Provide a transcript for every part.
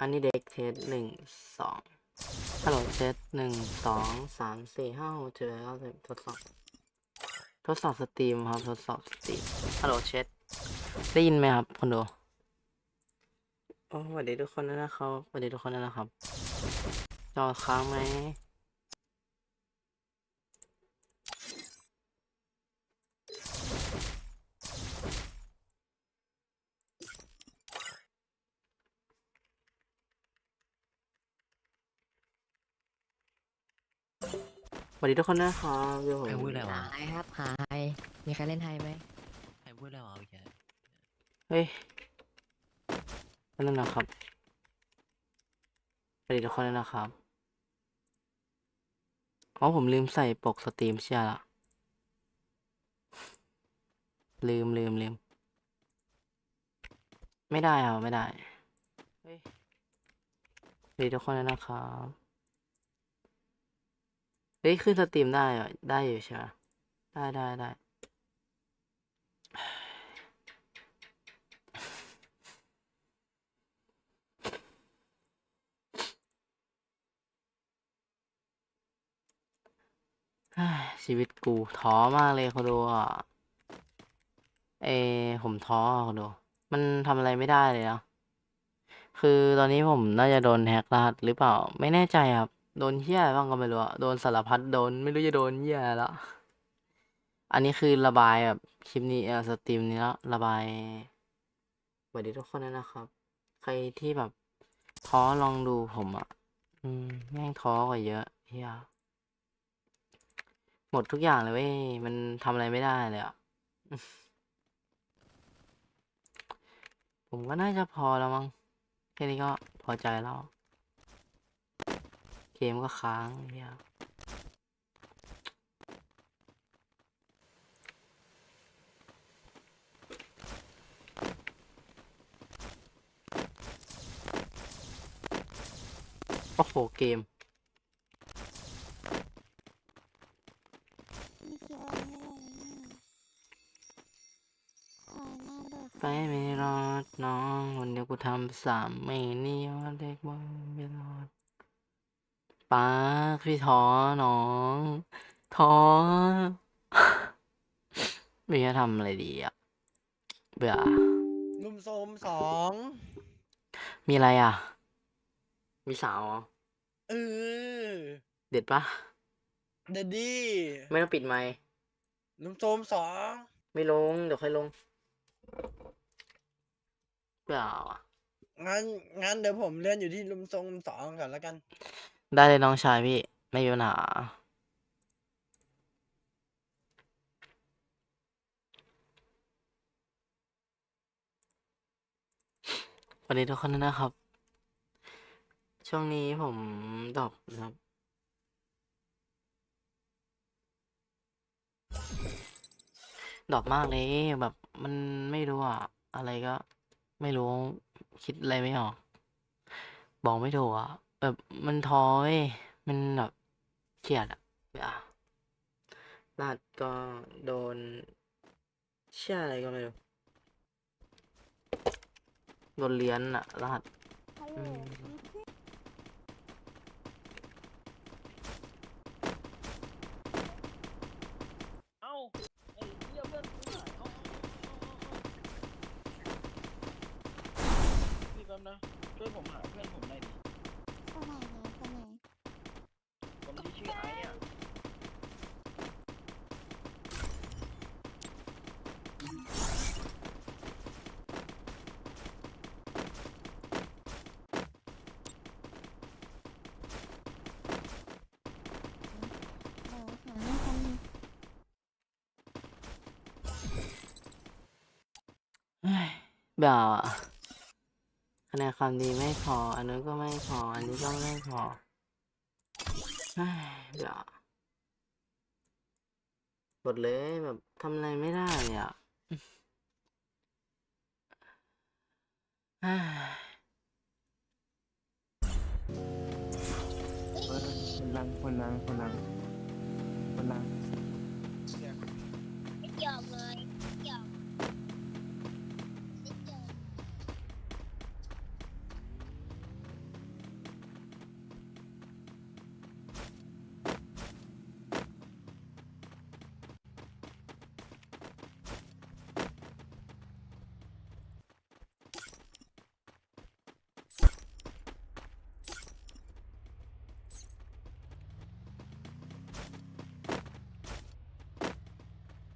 อันนี้เด็กเทสหนึ่งสองฮัลโหลเทสหนึ่งสองสามสี่ห้าหกเจ็ดแปดเก้าสิบทดสอบทดสอบสตรีมครับทดสอบสตรีมฮัลโหลเชดได้ยินไหมครับคนดูโอ้สวัสดีทุกคนด้วยนะครับสวัสดีทุกคนด้วยนะครับจอค้างไหม สวัสดีทุกคนด้วยนะครับเดี๋ยวผมใครพูดอะไรวะหายครับหายมีใครเล่นไทยไหมใครพูดอะไรวะเมื่อกี้เฮ้ยนั่นนะครับสวัสดีทุกคนด้วยนะครับอ๋อผมลืมใส่ปกสตรีมเชียละลืมลืมลืมไม่ได้อะไม่ได้เฮ้ยสวัสดีทุกคนด้วยนะครับเฮ้ย ขึ้นสตรีมได้เหรอได้อยู่ใช่ไหมได้ได้ได้ชีวิตกูท้อมากเลยคนดูอะ เอ ผมท้ออะคนดู มันทำอะไรไม่ได้เลยนะคือตอนนี้ผมน่าจะโดนแฮกรหัสหรือเปล่า ไม่แน่ใจครับ โดนเหี้ยบ้างก็ไม่รู้อะโดนสารพัดโดนไม่รู้จะโดนเหี้ยอะไรละอันนี้คือระบายแบบคลิปนี้เออสตรีมนี้แล้วระบายสวัสดีทุกคนนะครับ ใครที่แบบท้อลองดูผมอะอืมแม่งท้อกว่าเยอะเฮียหมดทุกอย่างเลยเว้ยมันทำอะไรไม่ได้เลยอะผมก็น่าจะพอแล้วมั้งแค่นี้ก็พอใจแล้ว เกมก็ค้างเฮียโอ้โห เกมไปไม่รอดน้องคนเดียวกูทำสามไม่นี่ว่าเด็กว่าไม่รอด ป้าพี่ท้อน้องท้อไม่รู้จะทำอะไรดีอะ เบื่อลุมโซมสอง มีอะไรอะ มีสาวเหรอเออเด็ดปะเดดดี้ไม่ต้องปิดไมค์ลุมโซมสอง ไม่ลง เดี๋ยวค่อยลงเบื่ออะงั้นงั้นเดี๋ยวผมเลื่อนอยู่ที่ลุมโซมสองก่อนแล้วกัน ได้เลยน้องชายพี่ ไม่มีปัญหาสวัสดีทุกคนนะครับ ช่วงนี้ผมดอปนะครับ ดอปมากเลยแบบมันไม่รู้อะอะไรก็ ไม่รู้คิดอะไรไม่ออก บอกไม่ถูกอะ แบบมันท้อเว้ยมันแบบเครียดอะอะลาดก็โดน เชื่ออะไรก็ไม่รู้ โดนเลี้ยนอะรหัสอืมเอ้าไอ้เหี้ยเพื่อนกูหายเอ้าพี่แป๊บนะช่วยผมหาเพื่อนผมหน่อยดิ คนไหนนะคนไหน คนที่ชื่อไอ้อะเดี๋ยวคนหนึ่งเฮ้ยเบื่ออะคะแนนความดีไม่พอ อันนู้นก็ไม่พอ อันนี้ก็ไม่พอเฮ้ยเบื่อหมดเลยแบบทำอะไรไม่ได้อะ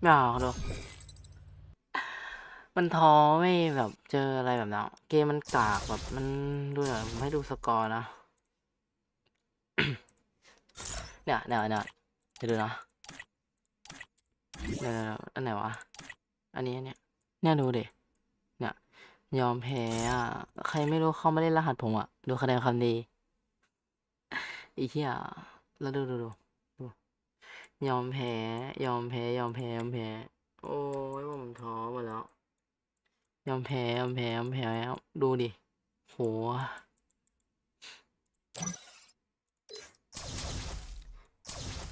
ไม่เอาคนดูมันท้อไม่แบบเจออะไรแบบนั้นเกมมันกากแบบมันดูหน่อยผมให้ดูสกอร์นะ เนี่ยเนี่ยเนี่ยไปดูนะเดี๋ยวเดี๋ยวเดี๋ยวอันไหนวะ อันนี้อันเนี้ยเนี่ยดูดิเนี่ยยอมแพ้อะใครไม่รู้เขาไม่ได้รหัสผมอะ ดูคะแนนความดีอีเหี้ยแล้วดูดูดู ยอมแพ้ ยอมแพ้ ยอมแพ้ ยอมแพ้ โอ้ยผมท้อหมดแล้ว ยอมแพ้ ยอมแพ้ ยอมแพ้แล้ว ดูดิ โห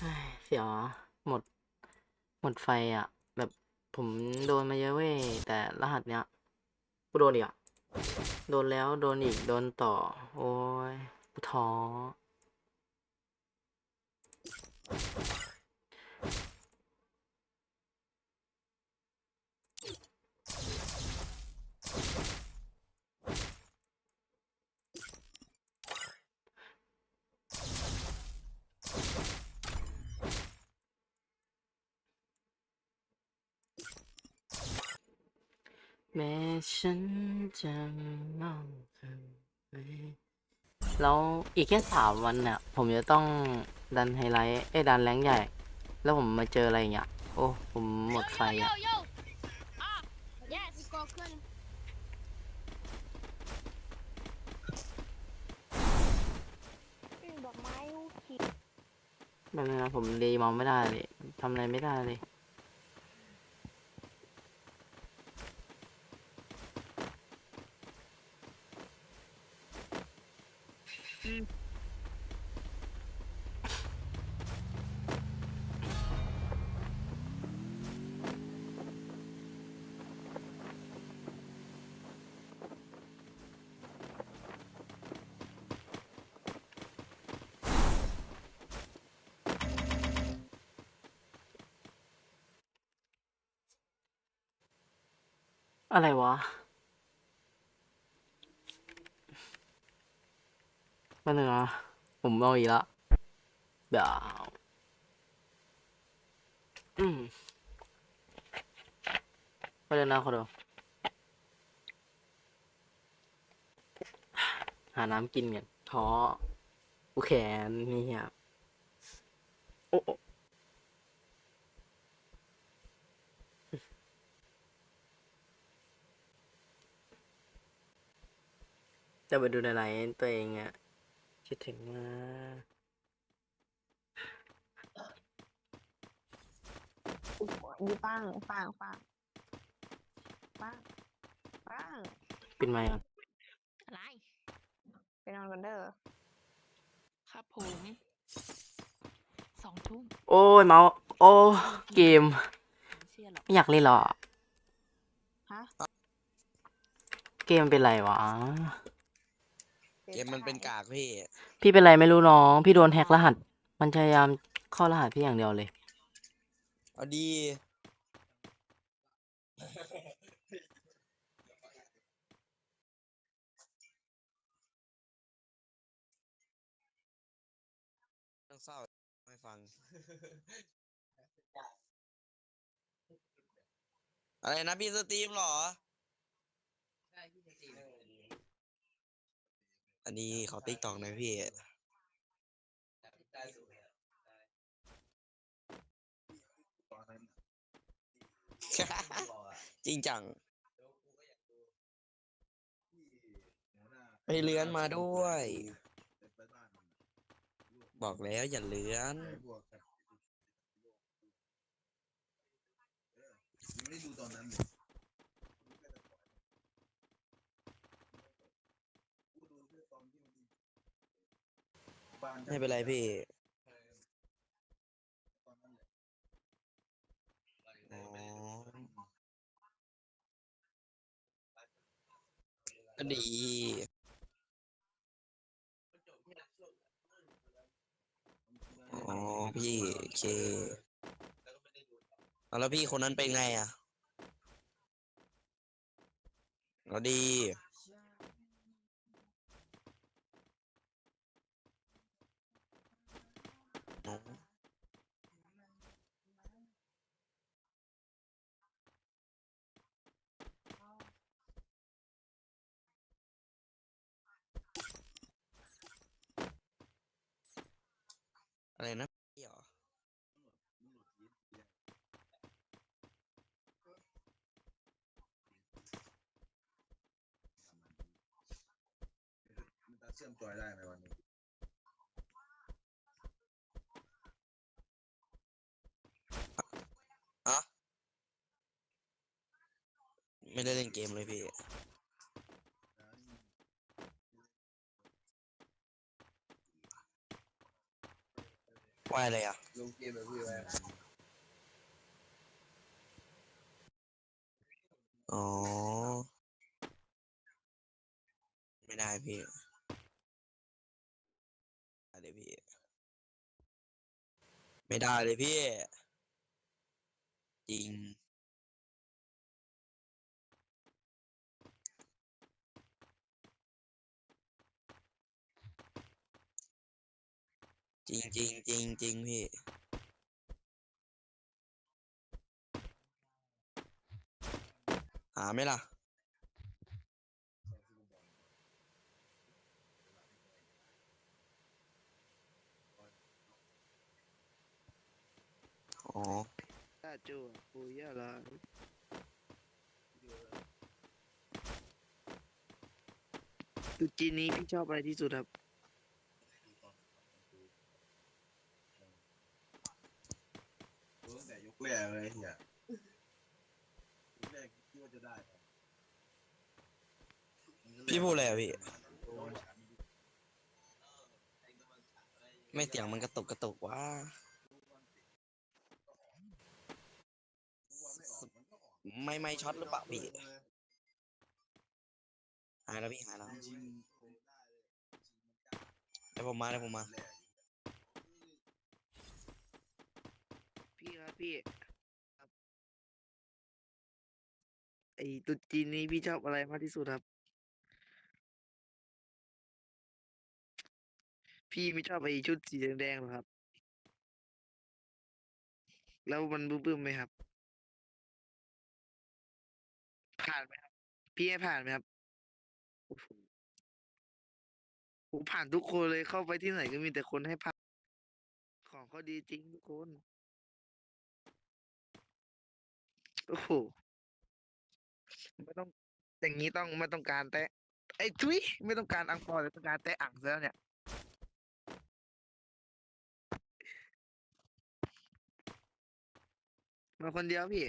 เฮ้ยเสียวหมด หมดไฟอะ แบบผมโดนมาเยอะเว้ย แต่รหัสเนี้ยกูโดนอีกอะ โดนแล้ว โดนอีก โดนต่อ โอ้ยกูท้อ แม้ฉันจะมองเธอไปแล้วอีกแค่สามวันเนี่ยผมจะต้องดันไฮไลท์เอ้ยดันแรงค์ใหญ่ แล้วผมมาเจออะไรอย่างเงี้ยโอ้ผมหมดไฟอะโยโย่อะ yes ก็ขึ้นดอกไม้ลูกขีด แบบนี้นะผมรีมองไม่ได้เลยทำอะไรไม่ได้เลย อะไรวะ มาหนึ่งอะผมเอาอีกละเดี๋ยวอืมไปเลยนะคนดูหาน้ำกินกันท้อกูแขนนี่อะโจะไปดูในไลน์ตัวเองอะคิดถึงมากยูปังปังปังปังปังปิดไมค์อะอะไรไปนอนกันเด้อครับผมสองทุ่มโอ้ยเมาส์โอ้เกม ไม่เชื่อหรอกไม่อยากเล่นหรอ ฮะ เกมเป็นไรวะ เกมมันเป็นกากพี่ พี่เป็นไรไม่รู้น้อง พี่โดนแฮกรหัส มันพยายามเข้ารหัสพี่อย่างเดียวเลย เอาดี ต้องเศร้าไม่ฟัง อะไรนะพี่สตรีมเหรอ อันนี้ขอติ๊กตอกหน่อยพี่ จริงจังไปเลื้อนมาด้วย บอกแล้วอย่าเลื้อนไม่เไม่เป็นไรพี่อ๋อก็ดีอ๋อพี่โอเคแล้วพี่คนนั้นเป็นไงอะเอาดี อะไรนะพี่เหรอมันจะเชื่อมตัวได้ไหมวันนี้อะไม่ได้เล่นเกมเลยพี่ ว่าอะไรอะลงเกมแบบพี่ไว้อ๋อ ไม่ได้พี่ไม่ได้พี่ ไม่ได้เลยพี่ จริง จริงจริงจริงจริงพี่ หาไหมล่ะ อ๋อ 大舅不要了。ตุ๊จีนนี้พี่ชอบอะไรที่สุดครับ แต่ยกแรกเลยเฮียยกแรกคิดว่าจะได้ปะพี่พูดอะไรอะพี่ไม่เสียงมันกระตุกกระตุกว่า ไม่ไม่ช็อตหรือเปล่าพี่หายแล้วพี่หายแล้วจริงๆผมได้เลยเดี๋ยวผมมาเดี๋ยวผมมาแรกพี่ครับ พี่ครับไอ้ตุ๊จีนนี้พี่ชอบอะไรมากที่สุดครับ พี่ไม่ชอบไอ้ชุดสีแดงๆหรอครับ แล้วมันบึ้มๆไหมครับ ผ่านไหมครับ พี่ให้ผ่านไหมครับโอ้โหผมผ่านทุกคนเลยเข้าไปที่ไหนก็มีแต่คนให้ผ่านของเขาดีจริงทุกคน โอ้โหไม่ต้องอย่างนี้ต้องไม่ต้องการแตะไอ้ทุยไม่ต้องการอังกอร์แต่ต้องการแตะอ่างซะแล้วเนี่ยมาคนเดียวพี่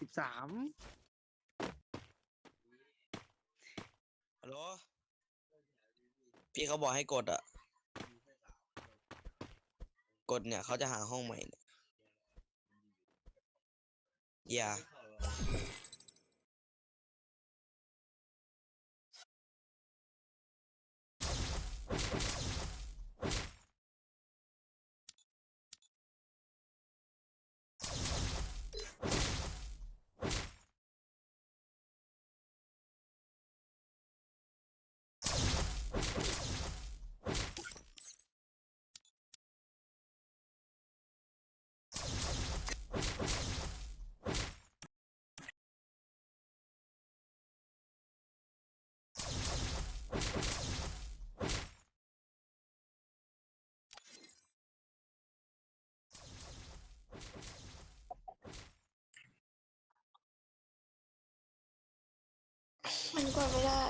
สิบสามฮัลโหลพี่เขาบอกให้กดอะ กดเนี่ยเขาจะหาห้องใหม่เนี่ย อ มันกดไม่ได้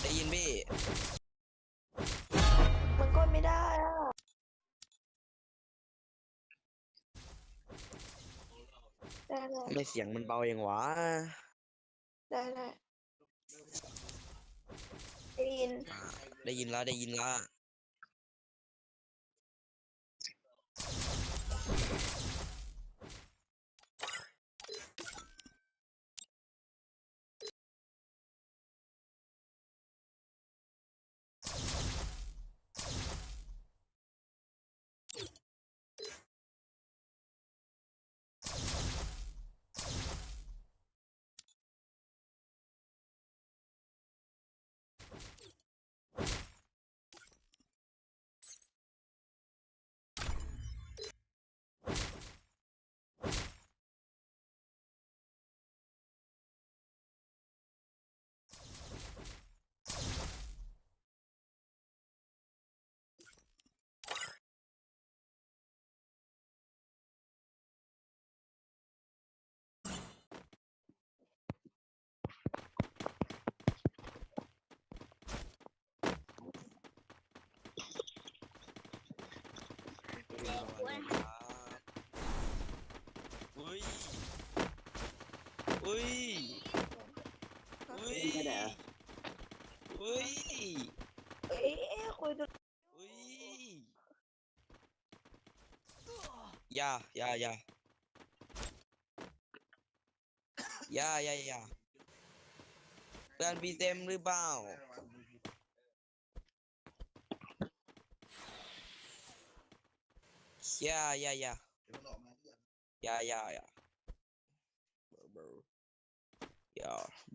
ได้ยินพี่ มันกดไม่ได้อะได้ได้ไม่เสียงมันเบาอย่างหวะ ได้ได้ได้ ยิน ได้ยินแล้วได้ยินแล้ว รางวัลนะครับอุ้ยอุ้ยอุ้ยอุ้ยเอ้ยคุยกันอุ้ยอย่าอย่าอย่าอย่าอย่าอย่าเพื่อนพี่เต็มหรือเปล่า อย่าอย่าอย่าอย่าอย่าอย่าเบอร์เบอร์อย่าเ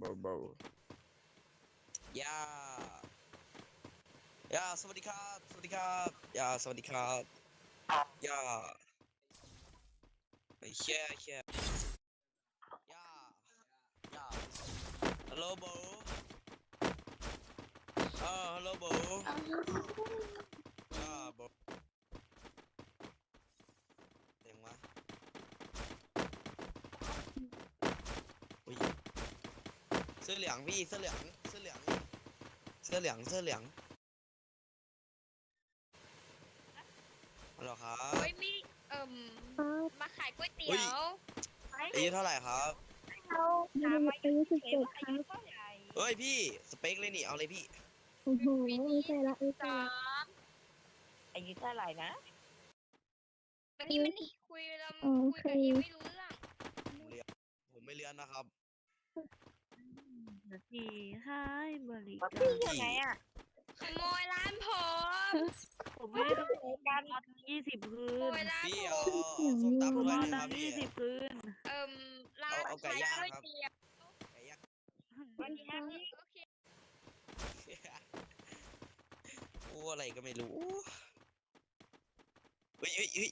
บอร์เบอร์อย่าอย่าสวัสดีครับ สวัสดีครับอย่าสวัสดีครับอย่าไอ้เชี่ยเชี่ยอย่าอย่าฮัลโหลโบเออฮัลโหลโบอย่าโบ เสียงวะอุ้ยเสื้อเหลืองพี่เสื้อเหลืองเสื้อเหลืองเสื้อเหลืองเสื้อเหลืองฮัลโหลครับ โอ้ยมีเอิ่มมาขายก๋วยเตี๋อุ๊ยยวอายุเท่าไหร่ครับถามว่าอายุเท่าไหร่อายุเท่าไหร่เฮ้ยพี่สเปคเลยนี่เอาเลยพี่ปีนี้สามอายุเท่าไหร่นะวันนี้มันนี่คุยแล้วคุยกับอีไม่รู้เรื่องผมเรียนผมไม่เรียนนะครับ ทีให้บริว่าการพี่อยู่ไหนอะขโมยร้านผมผมไม่ได้ทำการยี่สิบคืขโมนยร้านพี่ผเอามเอาส้มตำผมด้วยเอานะคตัรังบค์พี่ ยี่สิบคืนเอิ่มร้านเอาเอาไก่ขายย่าง ก๋วยครับเตี๋ยวไก่ย่างวันนี้โอเคโอ้อะไรก็ไม่รู้เฮ้ยเฮ้ยเฮ้ย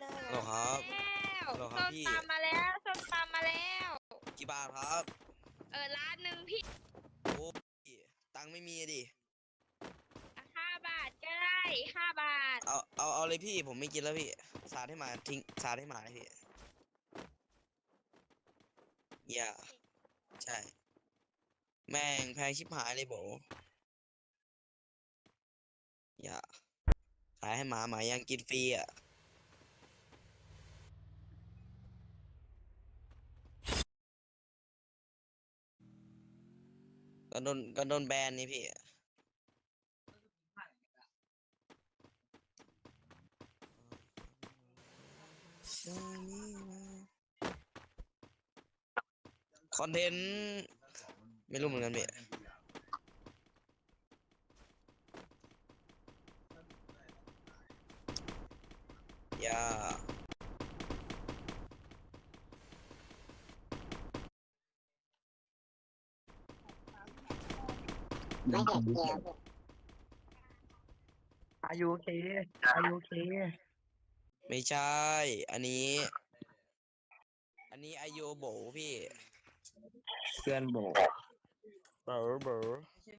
ได้ฮัลโหลครับแล้วฮัลโหลครับส้มพี่ตำมาแล้วส้ มตำมาแล้ว กี่บาทครับ เออร้านหนึ่งพี่โอ้พี่ตังค์ไม่มีอะดิ ห้าบาทก็ได้ห้าบาท เอา เอา เอาเลยพี่ ผมไม่กินแล้วพี่ สาดให้หมาทิ้ง สาดให้หมาเลยพี่อย่าใช่ แม่งแพงชิบหายเลยโบอย่าขายให้หมาหมายังกินฟรีอะ ก็โดนก็โดนแบนนี่พี่ คอนเทนต์ ไม่รู้เหมือนกันพี่อย่า อายุเคอายุเคไม่ใช่ อันนี้ อันนี้อายุโบพี่ เพื่อนบอกเบอร์เบอร์